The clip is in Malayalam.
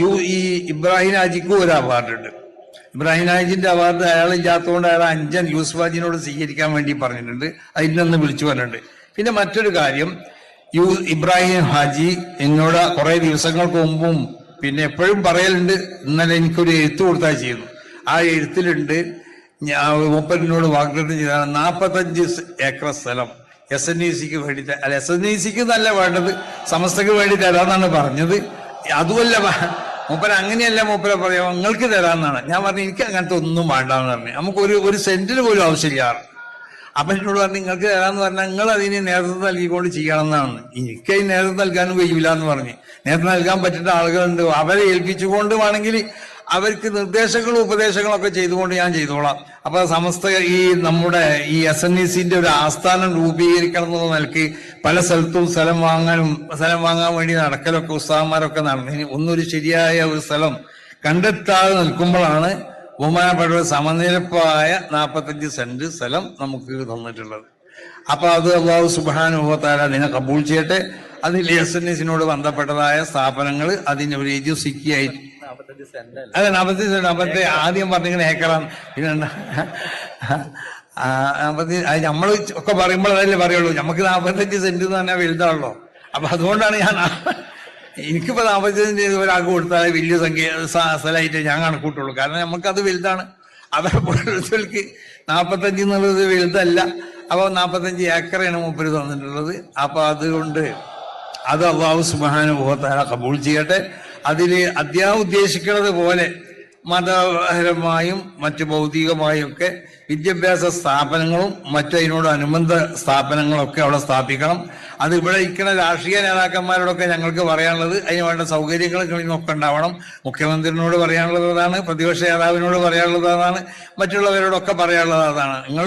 യു ഈ ഇബ്രാഹിം ഹാജിക്കും ഒരു അവാർഡുണ്ട്. ഇബ്രാഹിം ഹാജിന്റെ അവാർഡ് അയാൾ ഇല്ലാത്തതുകൊണ്ട് അയാൾ അഞ്ചൻ യൂസുഫ് ഹാജിനോട് സ്വീകരിക്കാൻ വേണ്ടി പറഞ്ഞിട്ടുണ്ട്. അതിൽ നിന്ന് വിളിച്ചു പറഞ്ഞിട്ടുണ്ട്. പിന്നെ മറ്റൊരു കാര്യം യു ഇബ്രാഹിം ഹാജി എന്നോട് കുറെ ദിവസങ്ങൾക്ക് മുമ്പും പിന്നെ എപ്പോഴും പറയലുണ്ട്. ഇന്നലെ എനിക്കൊരു എഴുത്ത് കൊടുത്താൽ ചെയ്യുന്നു. ആ എഴുത്തിലുണ്ട്. ഞാൻ മൂപ്പനോട് വാഗ്ദാനം ചെയ്താണ് നാൽപ്പത്തഞ്ച് ഏക്കർ സ്ഥലം. എസ് എൻ ഇ സിക്ക് വേണ്ടി അല്ല എസ് എൻ ഇ സിക്ക് നല്ല വേണ്ടത് സമസ്തക്ക് വേണ്ടി തരാന്നാണ് പറഞ്ഞത്. അതുമല്ല മൂപ്പര അങ്ങനെയല്ല മൂപ്പര പറയാം നിങ്ങൾക്ക് തരാമെന്നാണ്. ഞാൻ പറഞ്ഞു എനിക്ക് അങ്ങനത്തെ ഒന്നും വേണ്ടാന്ന് പറഞ്ഞു. നമുക്ക് ഒരു ഒരു സെന്റിന് പോലും ആവശ്യമില്ല അപ്പൊ എന്നോട് പറഞ്ഞു നിങ്ങൾക്ക് തരാമെന്ന് പറഞ്ഞാൽ നിങ്ങൾ അതിന് നേതൃത്വം നൽകിക്കൊണ്ട് ചെയ്യണം എന്നാണ് എനിക്ക് അതിന് നേതൃത്വം നൽകാനും കഴിയില്ല എന്ന് പറഞ്ഞു. നേതൃത്വം നൽകാൻ പറ്റുന്ന ആളുകളുണ്ട്. അവരെ ഏൽപ്പിച്ചുകൊണ്ട് വേണമെങ്കിൽ അവർക്ക് നിർദ്ദേശങ്ങളും ഉപദേശങ്ങളും ഒക്കെ ചെയ്തുകൊണ്ട് ഞാൻ ചെയ്തോളാം. അപ്പൊ സമസ്ത ഈ നമ്മുടെ ഈ എസ് എൻ ഇ സിന്റെ ഒരു ആസ്ഥാനം രൂപീകരിക്കണം എന്നുള്ള നിലയ്ക്ക് പല സ്ഥലത്തും സ്ഥലം വാങ്ങാനും സ്ഥലം വാങ്ങാൻ വേണ്ടി നടക്കലൊക്കെ ഉത്സാഹന്മാരൊക്കെ നടന്നു. ഇനി ഒന്നൊരു ശരിയായ ഒരു സ്ഥലം കണ്ടെത്താതെ നിൽക്കുമ്പോഴാണ് ബഹുമാനപ്പെട്ട സമനിരപ്പായ നാൽപ്പത്തഞ്ച് സെന്റ് സ്ഥലം നമുക്ക് തന്നിട്ടുള്ളത്. അപ്പൊ അത് അള്ളാഹു സുബാനുഭവത്താല അതിനെ കബൂൾ ചെയ്യട്ടെ. അതിൽ എസ് എൻ എസിനോട് ബന്ധപ്പെട്ടതായ സ്ഥാപനങ്ങൾ അതിന് ഒരു എജുസിക്കായിട്ട് അതെ നാപ്പത്തി നാപ്പത്തി ആദ്യം പറഞ്ഞിങ്ങനെ ഏക്കറാണ് പിന്നെ നാൽപ്പത്തി അത് നമ്മൾ ഒക്കെ പറയുമ്പോൾ അതല്ലേ പറയുള്ളൂ. നമുക്ക് നാപ്പത്തഞ്ച് സെന്റ് എന്ന് പറഞ്ഞാൽ വലുതാണല്ലോ. അപ്പൊ അതുകൊണ്ടാണ് ഞാൻ എനിക്കിപ്പോ നാപ്പത്തഞ്ച് സെന്റ് ഒരാൾക്ക് കൊടുത്താൽ വലിയ സംഖ്യ സ്ഥലമായിട്ട് ഞാൻ കണക്കൂട്ടുള്ളൂ. കാരണം നമുക്കത് വലുതാണ്. അവരെ പോലത്തെ നാപ്പത്തഞ്ച് എന്നുള്ളത് വലുതല്ല. അപ്പൊ നാപ്പത്തഞ്ച് ഏക്കറാണ് മൂപ്പര് തന്നിട്ടുള്ളത്. അപ്പൊ അതുകൊണ്ട് അത് അള്ളാഹു സുബാനുഭവത്താല കബൂൾ ചെയ്യട്ടെ. അതിൽ അദ്ദേഹം ഉദ്ദേശിക്കുന്നത് പോലെ മതപരമായും മറ്റു ഭൗതികമായും ഒക്കെ വിദ്യാഭ്യാസ സ്ഥാപനങ്ങളും മറ്റു അതിനോട് അനുബന്ധ സ്ഥാപനങ്ങളൊക്കെ അവിടെ സ്ഥാപിക്കണം. അത് ഇവിടെ ഇരിക്കുന്ന രാഷ്ട്രീയ നേതാക്കന്മാരോടൊക്കെ ഞങ്ങൾക്ക് പറയാനുള്ളത് അതിന് വേണ്ട സൗകര്യങ്ങൾ ഇങ്ങനെയൊക്കെ ഉണ്ടാവണം. മുഖ്യമന്ത്രിനോട് പറയാനുള്ളത് അതാണ് പ്രതിപക്ഷ നേതാവിനോട് പറയാനുള്ളത് അതാണ് മറ്റുള്ളവരോടൊക്കെ പറയാനുള്ളത് അതാണ്. നിങ്ങൾ